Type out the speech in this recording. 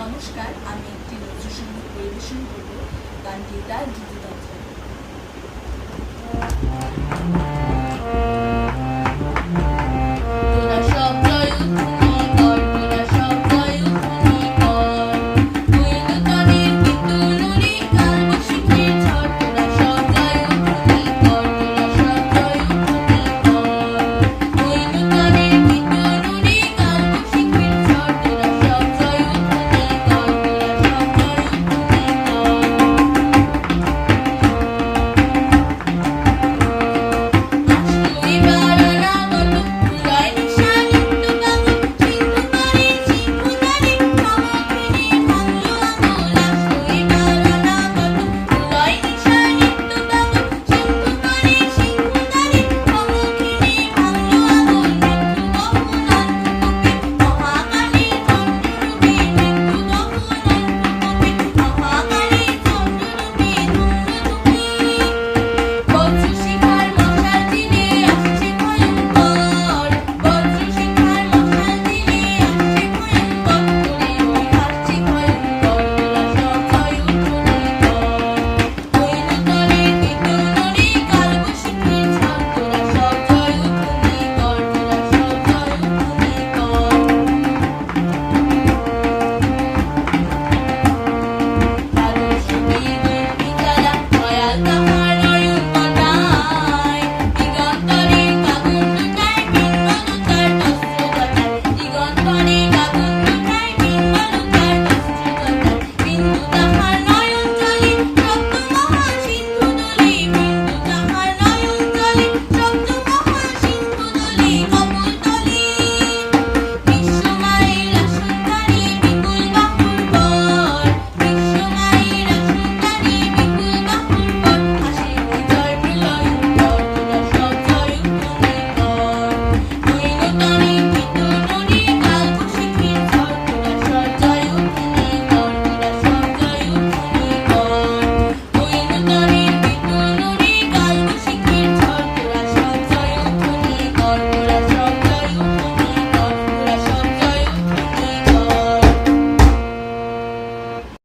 নমস্কার আমি একটি নজরসঙ্গীত পরিবেশন করব। গানটি তার গীতিতন্ত্র